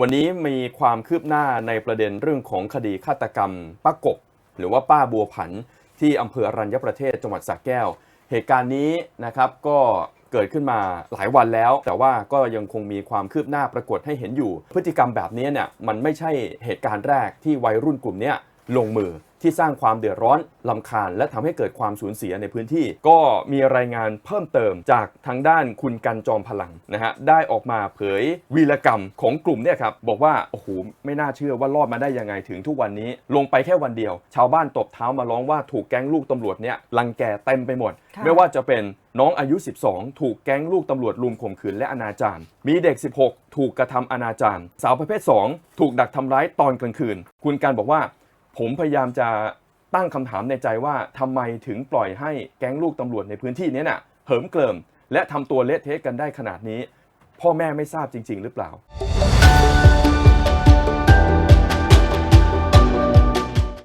วันนี้มีความคืบหน้าในประเด็นเรื่องของคดีฆาตกรรมป้ากบ หรือว่าป้าบัวผัน ที่อำเภออรัญญประเทศจังหวัดสระแก้ว เหตุการณ์นี้นะครับก็เกิดขึ้นมาหลายวันแล้ว แต่ว่าก็ยังคงมีความคืบหน้าปรากฏให้เห็นอยู่ พฤติกรรมแบบนี้เนี่ยมันไม่ใช่เหตุการณ์แรกที่วัยรุ่นกลุ่มนี้ลงมือ ที่สร้างความเดือดร้อนลำคาญ และทำให้เกิดความสูญเสียในพื้นที่ ก็มีรายงานเพิ่มเติมจากทางด้านคุณกันจอมพลังนะฮะได้ออกมาเผยวีรกรรมของกลุ่มเนี่ยครับบอกว่าโอ้โหไม่น่าเชื่อว่ารอดมาได้ยังไงถึงทุกวันนี้ ลงไปแค่วันเดียว ชาวบ้านตบเท้ามาร้องว่าถูกแก๊งลูกตำรวจเนี่ยรังแกเต็มไปหมดค่ะไม่ว่าจะเป็นน้องอายุ 12 ถูกแก๊งลูกตำรวจลุมข่มขืนและอนาจารมีเด็ก 16 ถูกกระทำอนาจารสาวประเภท 2 ถูกดักทำร้ายตอนกลางคืน คุณการบอกว่า ผมพยายามจะตั้งคำถามในใจว่าทำไมถึงปล่อยให้แก๊งลูกตำรวจในพื้นที่นี้น่ะเหิมเกลิม และทำตัวเละเทะกันได้ขนาดนี้ พ่อแม่ไม่ทราบจริง ๆ หรือเปล่า